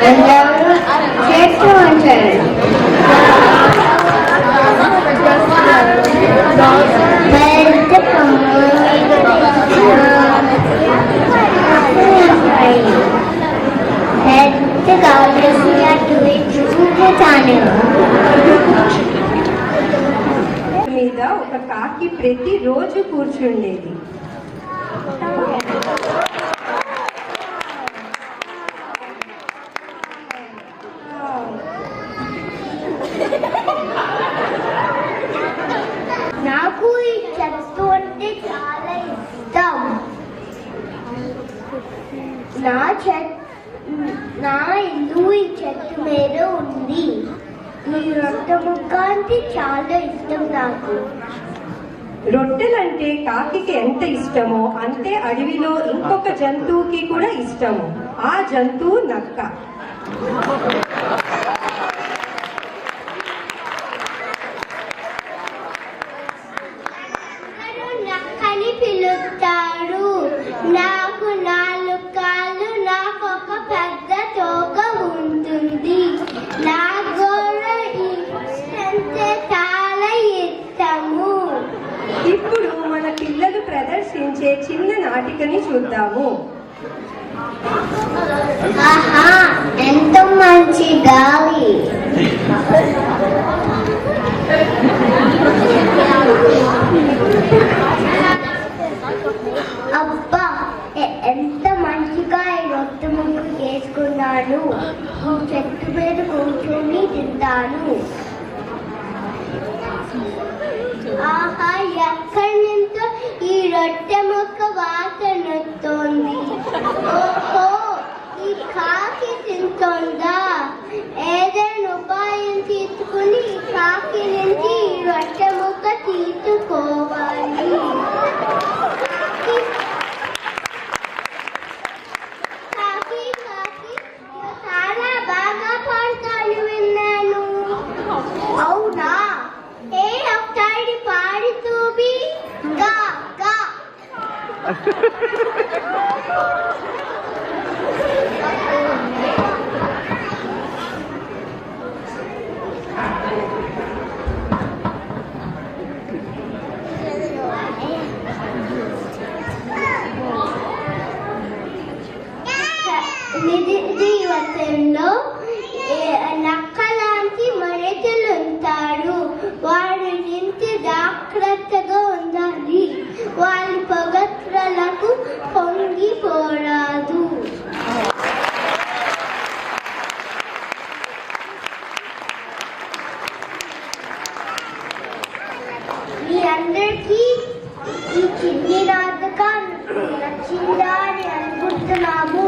అందరూ చేస్తూ ఉంటారు పెద్ద కొమ్ము పెద్దగా అటు ఇటు ఊగుతాను మీద ఒక కాకి ప్రతిరోజు కూర్చుండేది నా చెట్ నా ఇల్లు ఈ చెట్టు మీద ఉంది. ఈ రొట్టె ముక్క అంటే చాలా ఇష్టం నాకు. రొట్టెలంటే కాకికి ఎంత ఇష్టమో అంతే అడవిలో ఇంకొక జంతువుకి కూడా ఇష్టము. ఆ జంతువు నక్క. పిలుస్తారు. నాకు ఇప్పుడు మన పిల్లలు ప్రదర్శించే చిన్న నాటికని చూద్దాము. ఆహా ఎంత మంచి గాలి. అబ్బా ఎంత మంచిగా ఈ రొట్టె ముక్క చేసుకున్నాను చెట్టు మీద కూర్చొని తింటాను. ఈ రొట్టె వాసన ఓహో ఈ కాకి తింటోందా? ఏదైనా ఉపాయం తీసుకుని కాకి నుంచి రొట్టె ముక్క తీసుకోవాలి. నిజ జీవితంలో ఏ- నక్కలాంటి మనుషులు ఉంటారు వారి నుంచి జాగ్రత్తగా ಈ ಚಿನ್ನಿರಾಧಕ ನಚ್ಚಿದ್ದಾರೆ ಅದ್ಭುತ ನಾವು